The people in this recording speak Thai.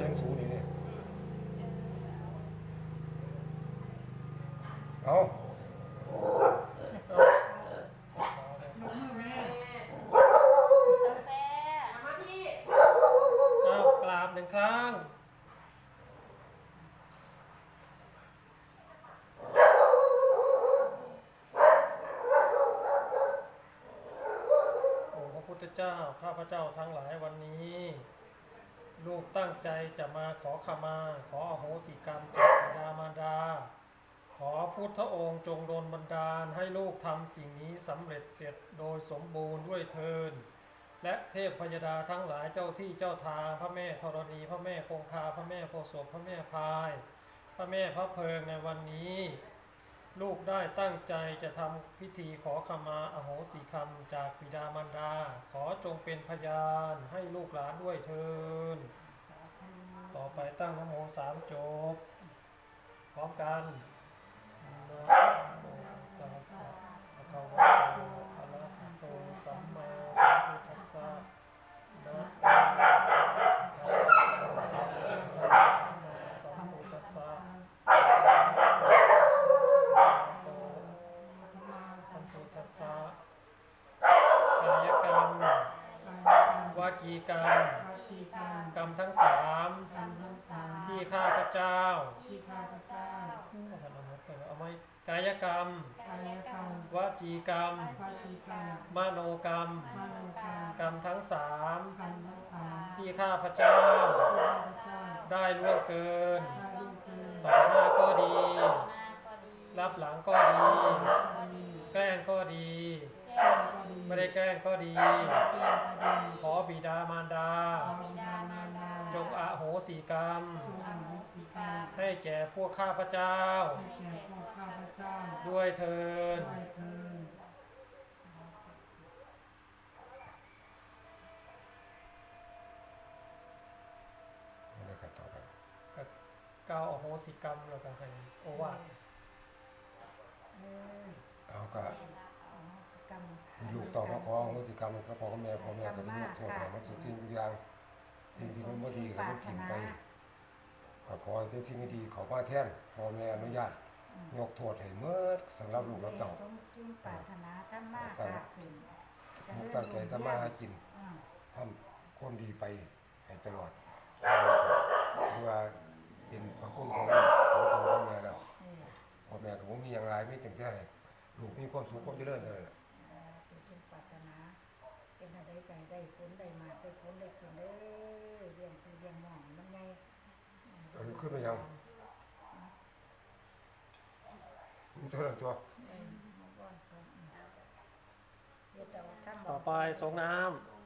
เห็นสูนี่นี่เอากาแมาพี่อ้าวกราบหนึ่งครั้ง โอ้พระพุทธเจ้า ข้าพระเจ้าทั้งหลายวันนี้ ลูกตั้งใจจะมาขอขมา ขออโหสิกรรมจากบิดามารดา ขอพุทธองค์จงโดนบันดาลให้ลูกทำสิ่งนี้สำเร็จเสร็จโดยสมบูรณ์ด้วยเทิน และเทพพยดาทั้งหลายเจ้าที่เจ้าทางพระแม่ธรณีพระแม่คงคาพระแม่โพศพพระแม่พาย พระแม่พระเพลิงในวันนี้ ลูกได้ตั้งใจจะทำพิธีขอขมาอโหสิกรรมจากบิดามารดา ขอจงเป็นพยานให้ลูกหลานด้วยเทินต่อไปตั้งนโมสามจบ พร้อมกันนะโมตัสสะภะคะวะโตอะระหะโตสัมมาสัมพุทธัสสะนะโมตัสสะภะคะวะโตอะระหะโตสัมมาสัมพุทธัสสะโตสัมพุทธั สสะกายกรรมวาจีกรรมที่กรรมกรรมทั้งสามกรรมทั้งสามที่ข้าพเจ้าที่ข้าพเจ้าเอาไหมกายกรรมกายกรรมวจีกรรมวาจีกรรมมโนกรรมมโนกรรมกรรมทั้งสามกรรมทั้งสามที่ข้าพเจ้าที่ข้าพเจ้าได้ล่วงเกินได้ยิ่งเกิน ต่อหน้าก็ดีมาก็ดีรับหลังก็ดี ก็ดี แกล้งก็ดี แก้ว ก็ดี ไม่ได้ แกล้งก็ดีแก้งก็ดี ขอบิดามารดาขอบิดามารดาจงอโหสิกรรมจงอโหสิกรรม ให้แก่พวกข้าพเจ้าให้แก่พวกข้าพเจ้าด้วยเทินด้วยเถิดแล้วก็ต่อไปก้าวอโหสิกรรมแล้วก็ให้โอวาทเอาก็กรรม ที่ลูกต้องมาขออโหสิกรรมกับพ่อกับแม่พ่อแม่ก็ได้ยกโทษให้มันสุดทิ้งทุกอย่างสิ่งที่มันบ่ดีก็มันทิ้งไปก็ขอให้ได้สิ่งที่ดีเขามาแทนพ่อแม่อนุญาตยกโทษให้เมื่อสำหรับลูกรับเต่าสมจึงปรารถนาธรรมะตั้งกาขึ้นมุกตั้งใจทำมาหากินอืมทำความดีไปให้ตลอดคือว่าเป็นพระคุณของลูกของพ่อของแม่แล้วเออพ่อแม่ก็บ่มีอย่างไรไม่จังแค่ให้ลูกมีความสุขความเจริญเท่านั้นแหละสมจึง ปรารถนาเป็นอะไรใจได้ผลได้มาได้ผลได้ขึ้นเด้อเรียงคือเรียงหมองมันไงเออขึ้นมายังมีเท่านั้นตัวเออมาบ้อนครับอืมเดี๋ยวแต่ว่าท่านบต่ออกไปสงน้ทรงน้ำ